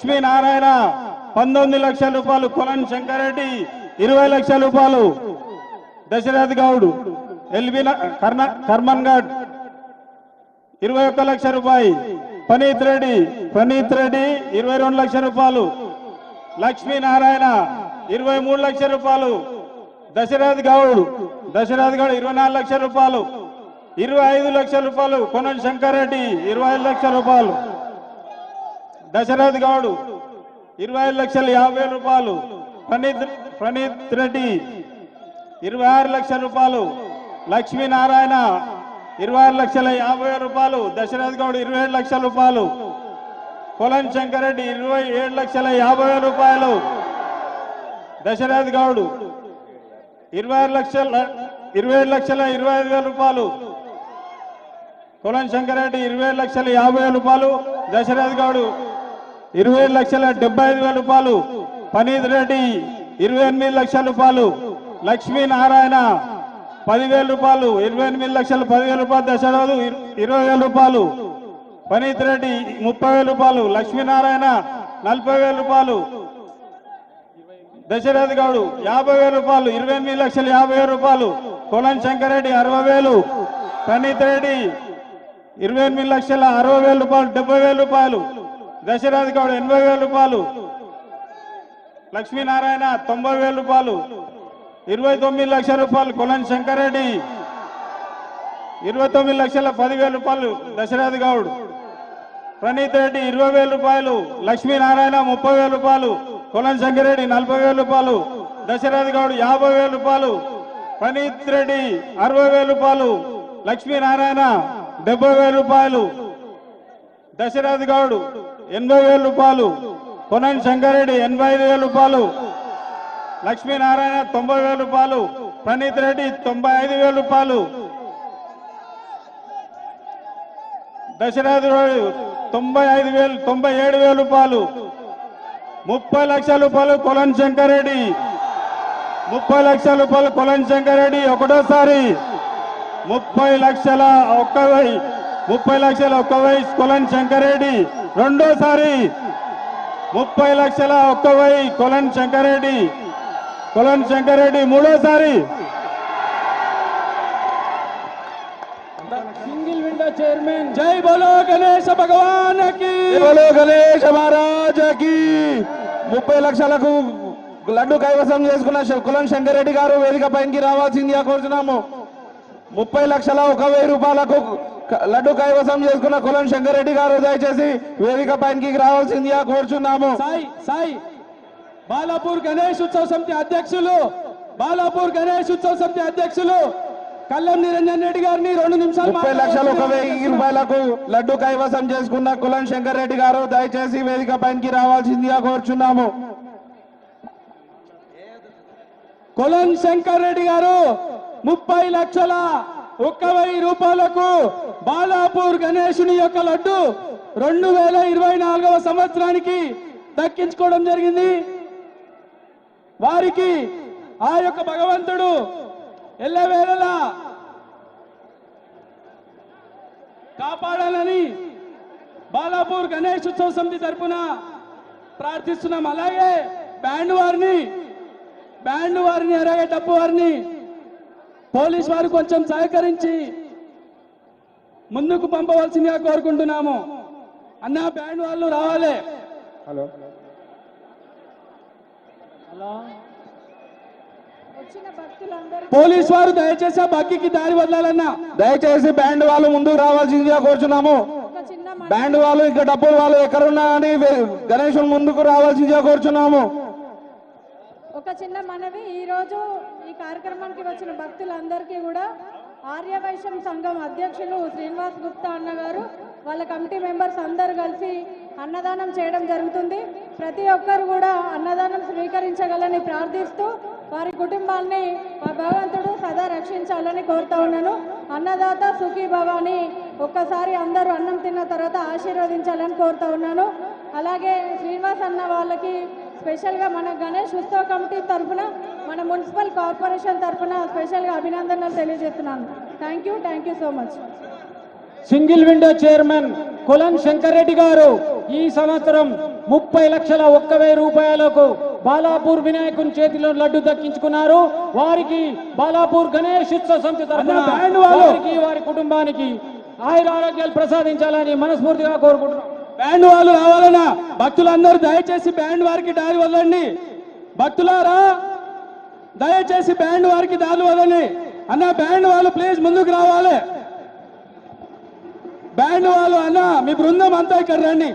లక్ష్మీనారాయణ పంతొమ్మిది లక్షల రూపాయలు కొలన్ శంకరెడ్డి ఇరవై లక్షల రూపాయలు దశరథ్ గౌడ్ ఎల్బి కర్ణ కర్మన్ గడ్. ఇరవై ఒక్క లక్ష రూపాయి పనీత్ రెడ్డి పనీత్ రెడ్డి ఇరవై రెండు లక్షల రూపాయలు. లక్ష్మీనారాయణ ఇరవై మూడు లక్షల రూపాయలు. దశరథ్ గౌడ్ దశరథ్ గౌడ్ ఇరవై నాలుగు లక్షల రూపాయలు. ఇరవై ఐదు లక్షల రూపాయలు కొనల్ శంకర్ రెడ్డి ఇరవై ఐదు లక్షల రూపాయలు. దశరథ్ గౌడ్ ఇరవై ఐదు లక్షల యాభై రూపాయలు. ప్రణీత్ ప్రణీత్ రెడ్డి ఇరవై ఆరు లక్షల రూపాయలు. లక్ష్మీనారాయణ ఇరవై ఆరు లక్షల యాభై వేల రూపాయలు. దశరథ్ గౌడ్ ఇరవై ఏడు లక్షల రూపాయలు. కొలం శంకరెడ్డి ఇరవై ఏడు లక్షల యాభై వేల రూపాయలు. దశరథ్ గౌడ్ ఇరవై ఆరు లక్షల ఇరవై ఏడు లక్షల ఇరవై ఐదు వేల రూపాయలు. కొలం శంకరెడ్డి ఇరవై లక్షల యాభై రూపాయలు. దశరథ్ గౌడ్ ఇరవై లక్షల డెబ్బై ఐదు వేల రూపాయలు. పనీత్ రెడ్డి ఇరవై ఎనిమిది లక్షల రూపాయలు. లక్ష్మీనారాయణ పదివేల రూపాయలు. ఇరవై ఎనిమిది లక్షల పదివేల రూపాయలు. దశరథు ఇరవై వేల రూపాయలు. పనీత్ రెడ్డి ముప్పై వేల రూపాయలు. లక్ష్మీనారాయణ నలభై వేల రూపాయలు. దశరథ్ గౌడు యాభై వేల రూపాయలు. ఇరవై ఎనిమిది లక్షల యాభై వేల రూపాయలు. కొలం శంకరెడ్డి అరవై వేలు. ప్రణీత్ రెడ్డి ఇరవై ఎనిమిది లక్షల అరవై వేల రూపాయలు. డెబ్బై వేల రూపాయలు. దశరథ్ గౌడ్ ఎనభై వేల రూపాయలు. లక్ష్మీనారాయణ తొంభై వేల రూపాయలు. ఇరవై తొమ్మిది లక్షల రూపాయలు కొలన్ శంకరెడ్డి ఇరవై తొమ్మిది లక్షల పదివేల రూపాయలు దశరథ్ గౌడ్. ప్రణీత్ రెడ్డి ఇరవై వేల రూపాయలు. లక్ష్మీనారాయణ ముప్పై వేల రూపాయలు. కొలన్ శంకరెడ్డి నలభై వేల రూపాయలు. దశరథ్ గౌడ్ యాభై వేల రూపాయలు. ప్రణీత్ రెడ్డి అరవై వేల రూపాయలు. లక్ష్మీనారాయణ డెబ్బై వేల రూపాయలు. దశరథ్ గౌడ్ ఎనభై వేల రూపాయలు. కొనన్ శంకరెడ్డి ఎనభై ఐదు వేల రూపాయలు. లక్ష్మీనారాయణ తొంభై వేల రూపాయలు. ప్రణీత్ రెడ్డి తొంభై ఐదు వేల రూపాయలు. దశరథ తొంభై ఐదు వేలు తొంభై ఏడు వేల రూపాయలు. ముప్పై లక్షల రూపాయలు కొలన్ శంకరెడ్డి. ముప్పై లక్షల రూపాయలు కొలన్ శంకరెడ్డి ఒకటోసారి. ముప్పై లక్షల ఒక్క ముప్పై లక్షల ఒక్క వయసు కొలన్ శంకరెడ్డి. రెండోసారి ముప్పై లక్షల ఒక్క వెయ్యి కొలన్ శంకరెడ్డి. కొలన్ శంకరెడ్డి మూడోసారి. Single window chairman. జై బోలో గణేశ భగవాన్ బోలో గణేష్ మహారాజకి. ముప్పై లక్షలకు లడ్డు కైవసం చేసుకున్న కులం శంకరెడ్డి గారు వేదిక పైకి రావాల్సిందిగా కోరుతున్నాము ముప్పై లక్షల ఒక వెయ్యి రూపాయలకు లడ్డు కైవసం చేసుకున్న కులం శంకరెడ్డి గారు దయచేసి వేదిక పైకి రావాల్సిందిగా కోరుచున్నాము. సాయి సాయి. బాలాపూర్ గణేష్ ఉత్సవ సమితి అధ్యక్షులు బాలాపూర్ గణేష్ ఉత్సవ సమితి అధ్యక్షులు కల్లం నిరంజన్ రెడ్డి గారిని రెండు నిమిషాలు ముప్పై లక్షల ఒక వెయ్యి రూపాయలకు లడ్డు కైవసం చేసుకున్న కులం శంకరెడ్డి గారు దయచేసి వేదిక పైకి రావాల్సిందిగా కోరుచున్నాము. కొలన్ శంకర్ రెడ్డి గారు ముప్పై లక్షల ఒక్క వెయ్యి రూపాయలకు బాలాపూర్ గణేశుని యొక్క లడ్డు రెండు వేల ఇరవై నాలుగవ సంవత్సరానికి దక్కించుకోవడం జరిగింది. వారికి ఆ యొక్క భగవంతుడు ఎల్లవేళలా కాపాడాలని బాలాపూర్ గణేష్ ఉత్సవ సమితి తరఫున ప్రార్థిస్తున్నాం. అలాగే బ్యాండ్ వారిని బ్యాండ్ వారిని అలాగే వారిని పోలీస్ వారు కొంచెం సహకరించి ముందుకు పంపవలసిందిగా కోరుకుంటున్నాము. అన్న బ్యాండ్ వాళ్ళు రావాలి. వచ్చిన భక్తులందరూ పోలీస్ వారు దయచేసి ఆ దారి వదలాలన్నా. దయచేసి బ్యాండ్ వాళ్ళు ముందుకు రావాల్సిందిగా కోరుచున్నాము. ఒక చిన్న మన- బ్యాండ్ వాళ్ళు ఇంకా డబ్బులు వాళ్ళు ఎక్కడున్నా అని గణేశుని ముందుకు రావాల్సిందిగా కోరుచున్నాము. ఒక చిన్న మనవి ఈరోజు ఈ కార్యక్రమానికి వచ్చిన భక్తులందరికీ కూడా ఆర్యవైశ్యం సంఘం అధ్యక్షులు శ్రీనివాస్ గుప్తా అన్న గారు వాళ్ళ కమిటీ మెంబర్స్ అందరు కలిసి అన్నదానం చేయడం జరుగుతుంది. ప్రతి ఒక్కరు కూడా అన్నదానం స్వీకరించగలని ప్రార్థిస్తూ వారి కుటుంబాన్ని ఆ భగవంతుడు సదా రక్షించాలని కోరుతా ఉన్నాను. అన్నదాత సుఖీ భవాని ఒక్కసారి అందరూ అన్నం తిన్న తర్వాత ఆశీర్వదించాలని కోరుతా ఉన్నాను. అలాగే శ్రీనివాస్ అన్న వాళ్ళకి స్పెషల్గా మన గణేష్ ఉత్సవ కమిటీ తరఫున మన మున్సిపల్ కార్పొరేషన్ తరఫున స్పెషల్గా అభినందనలు తెలియజేస్తున్నాను. Thank you thank you so much single window chairman కులం శంకర్ రెడ్డి గారు ఈ సంవత్సరం ముప్పై లక్షల ఒక్క వెయ్యి రూపాయలకు బాలాపూర్ వినాయకుని చేతిలో లడ్డు దక్కించుకున్నారు. వారికి బాలాపూర్ గణేష్ ఉత్సవ సమితి తరఫున. వారికి వారి కుటుంబానికి ఆయుర ఆరోగ్యాలు ప్రసాదించాలని మనస్ఫూర్తిగా కోరుకుంటున్నాం. బ్యాండ్ వాళ్ళు రావాలన్నా భక్తులందరూ దయచేసి బ్యాండ్ వారికి దారి వదలండి. భక్తులారా దయచేసి బ్యాండ్ వారికి దారి వదలండి. అన్న బ్యాండ్ వాళ్ళు ప్లీజ్ ముందుకు రావాలి. బ్యాండ్ వాళ్ళు అన్న మీ బృందం అంతా ఇక్కడ రండి.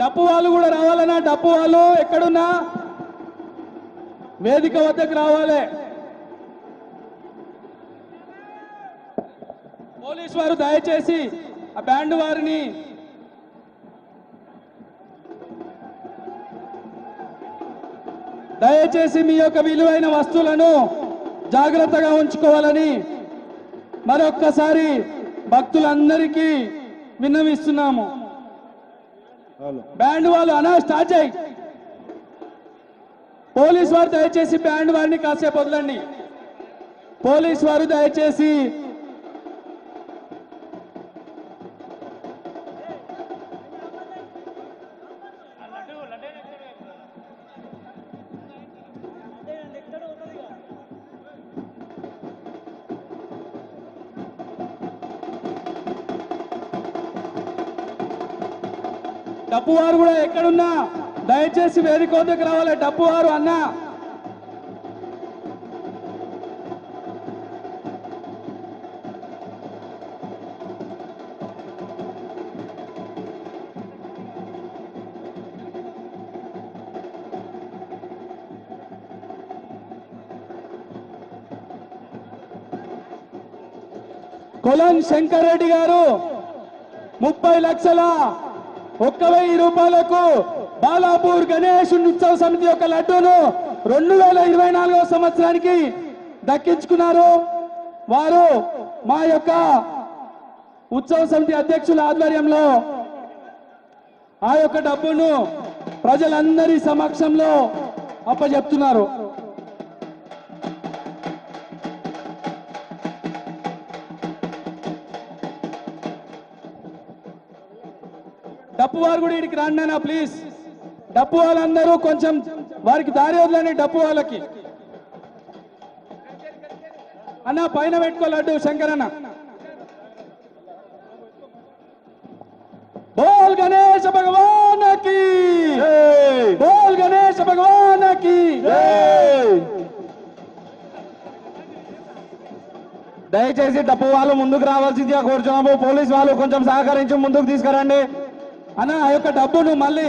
డప్పు వాళ్ళు కూడా రావాలన్నా డప్పు వాళ్ళు ఎక్కడున్నా? వేదిక వద్దకు రావాలి. పోలీస్ వారు దయచేసి ఆ బ్యాండ్ వారిని దయచేసి మీ యొక్క విలువైన వస్తువులను జాగ్రత్తగా ఉంచుకోవాలని మరొక్కసారి భక్తులందరికీ విన్నవిస్తున్నాము. బ్యాండ్ వాళ్ళు అనా స్టార్ట్ చేయి. పోలీస్ వారు దయచేసి బ్యాండ్ వారిని కాసేపు వదలండి. పోలీస్ వారు దయచేసి డప్పు వారు కూడా ఎక్కడున్నా? దయచేసి వేదిక వద్దకు రావాలి. డప్పు వారు అన్నా. కొలన్ శంకర్ రెడ్డి గారు ముప్పై లక్షల ఒక్క వెయ్యి రూపాయలకు బాలాపూర్ గణేష్ ఉత్సవ సమితి యొక్క లడ్డూను రెండు వేల ఇరవై నాలుగో సంవత్సరానికి దక్కించుకున్నారు. వారు మా యొక్క ఉత్సవ సమితి అధ్యక్షుల ఆధ్వర్యంలో ఆ యొక్క డబ్బును ప్రజలందరి సమక్షంలో అప్పచెప్తున్నారు డప్పు వారు కూడా ఇక్కడికి రండి అన్న ప్లీజ్ డప్పు వాళ్ళందరూ కొంచెం వారికి దారి వదలండి డప్పు వాళ్ళకి అన్న పైన పెట్టుకో లడ్డు శంకర్ అన్న. బోల్ గణేష భగవానకి. బోల్ గణేష భగవానకి. దయచేసి డప్పు వాళ్ళు ముందుకు రావాల్సిందిగా కోరుచున్నాము. పోలీస్ వాళ్ళు కొంచెం సహకరించి ముందుకు తీసుకురండి. అన్న ఆ యొక్క డబ్బును మళ్ళీ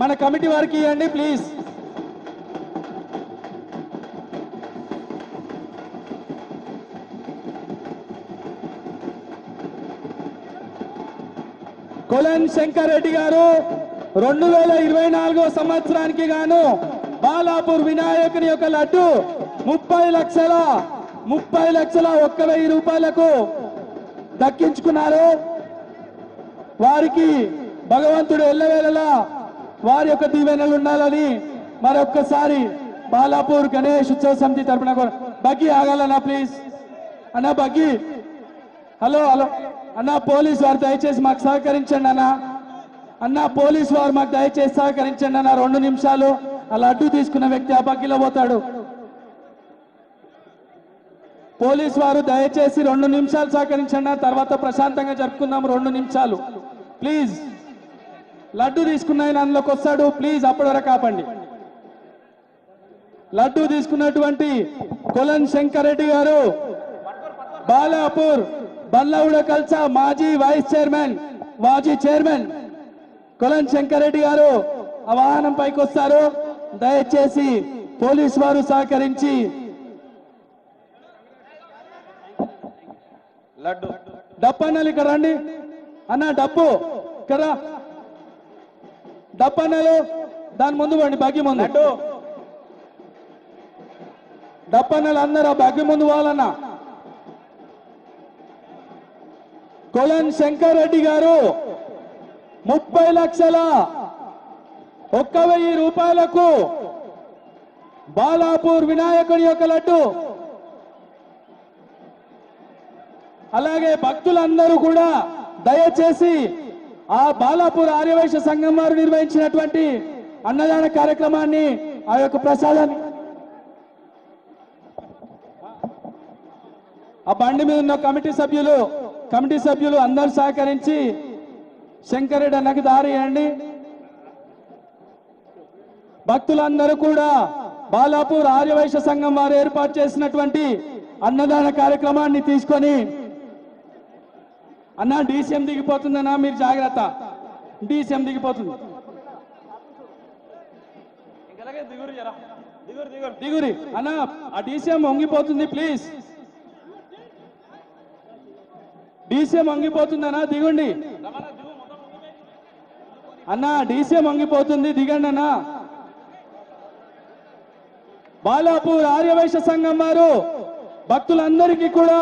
మన కమిటీ వారికి ఇవ్వండి ప్లీజ్. కొలన్ శంకర్ రెడ్డి గారు రెండు వేల ఇరవై నాలుగో సంవత్సరానికి గాను బాలాపూర్ వినాయకుని యొక్క లడ్డు ముప్పై లక్షల ముప్పై లక్షల ఒక్క వెయ్యి రూపాయలకు దక్కించుకున్నారు. వారికి భగవంతుడు ఎల్లవేళలా వారి యొక్క దీవెనలు ఉండాలని మరొక్కసారి బాలాపూర్ గణేష్ ఉత్సవ సమితి తరపున బగ్గి ఆగాలన్నా ప్లీజ్ అన్న బగ్గి? Hello hello. అన్న పోలీస్ వారు దయచేసి మాకు సహకరించండి అన్న. అన్న పోలీస్ వారు మాకు దయచేసి సహకరించండి అన్న. రెండు నిమిషాలు అలా అడ్డు తీసుకున్న వ్యక్తి ఆ బగ్గిలో పోతాడు. పోలీస్ వారు దయచేసి రెండు నిమిషాలు సహకరించండి తర్వాత ప్రశాంతంగా జరుపుకుందాం రెండు నిమిషాలు. ప్లీజ్ లడ్డు తీసుకున్న ఆయన అందులోకి వస్తాడు. ప్లీజ్ అప్పటి వరకు ఆపండి. లడ్డు తీసుకున్నటువంటి కొలన్ శంకర్ రెడ్డి గారు బాలాపూర్ బల్లౌడ కల్సా మాజీ వైస్ చైర్మన్ మాజీ చైర్మన్ కొలన్ శంకర్ రెడ్డి గారు ఆ వాహనం పైకి వస్తారు. దయచేసి పోలీస్ వారు సహకరించి లడ్డు. డప్పు అన్నలు ఇక్కడ రండి. అన్న డప్పు. ఇక్కడ అన్నలు దాని ముందు పండి బగ్గి ముందు. లడ్డు. డప్పు అన్నలు అందరూ ఆ బగ్గి ముందు పోవాలన్నా. కొలన్ శంకర్ రెడ్డి గారు ముప్పై లక్షల ఒక్క వెయ్యి రూపాయలకు బాలాపూర్ వినాయకుడి యొక్క లడ్డు. అలాగే భక్తులందరూ కూడా దయచేసి ఆ బాలాపూర్ ఆర్యవైశ్య సంఘం వారు నిర్వహించినటువంటి అన్నదాన కార్యక్రమాన్ని ఆ యొక్క ప్రసాదాన్ని. ఆ బండి మీద ఉన్న కమిటీ సభ్యులు కమిటీ సభ్యులు అందరూ సహకరించి శంకరెడ్డి అన్నకి దారి ఇవ్వండి భక్తులందరూ కూడా బాలాపూర్ ఆర్యవైశ్య సంఘం వారు ఏర్పాటు చేసినటువంటి అన్నదాన కార్యక్రమాన్ని తీసుకొని అన్న డీసీఎం దిగిపోతుందన్నా మీరు జాగ్రత్త. డీసీఎం దిగిపోతుంది. దిగురి అన్న ఆ డీసీఎం వంగిపోతుంది ప్లీజ్. డీసీఎం వంగిపోతుందన్నా దిగుండి. అన్న డీసీఎం వంగిపోతుంది దిగండి అన్న. బాలాపూర్ ఆర్యవైశ్య సంఘం వారు భక్తులందరికీ కూడా